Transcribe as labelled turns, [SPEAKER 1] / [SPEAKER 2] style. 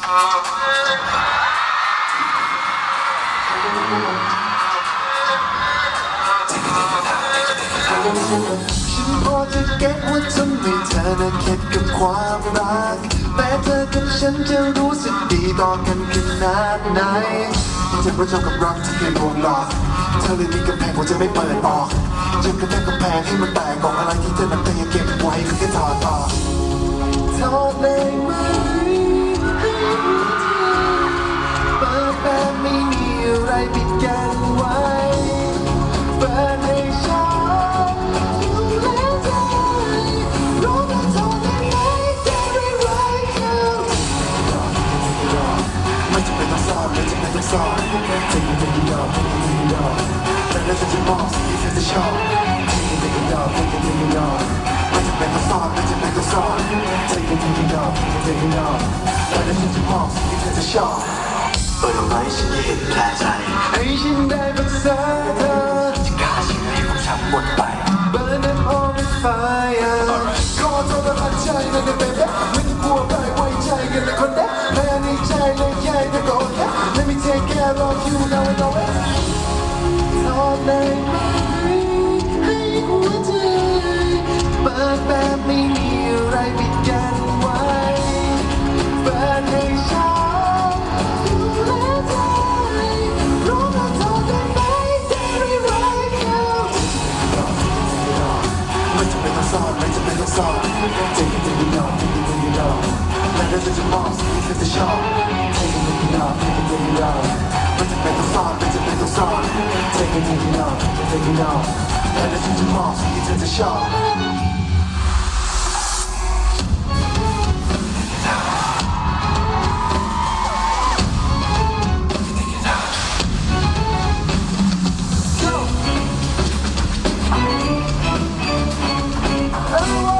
[SPEAKER 1] ฉันพอจะเก็ตว่าทำให้เธอนั้นเข็ดกับความรักแต่เธอกับฉันจะรู้สึกดีต่อกันขนาดไหนเจ็บประจบกับรักที่เคยลวงหลอกเธอเลยมีกำแพงผมจะไม่เปิดออกจนกระทั่งกำแพงให้มันแตกบอกอะไรที่เธอนั้นก็ยังเก็บไว้ก็แค่ถอดออกถอดเลยไห ปิดกันไว้เปิดให้ฉันอยู่แล้วใจรู้ว่าทนได้ไหมจะได้รักเขาไม่จำเป็นต้องซ่อนไม่จำเป็นต้องซ่อนเทคนิคเทคนิคยอมเทคนิคเทคนิคยอมแต่แล้วเธอจะมองสิ่งที่เธอจะชอบเทคนิคเทคนิคยอมเทคนิคเทคนิคยอมไม่จำเป็นต้องซ่อนไม่จำเป็นต้องซ่อนเทคนิคเทคนิคยอมเทคนิคเทคนิคยอมแต่แล้วเธอจะมองสิ่งที่เธอจะชอบ
[SPEAKER 2] เปิดออกมาให้ฉันได้เห็นแผลใจ
[SPEAKER 1] me take care of you now and always ทอได้ไหมให้หัวใจเปิดแบบไม่มีอะไรปิดกันไว้เปิดให้ฉันดูแลใจรู้ว่าทอได้ไหมจะไม่รักเขาไม่จำเป็นต้องซ่อนไม่จำเป็นต้องซ่อนเทคนิคเทคนิคยอมเทคนิคเทคนิคยอมและเธอจะมองสิ่งที่เธอจะชอบ มองสิ่งที่เธอจะชอบ Everyone,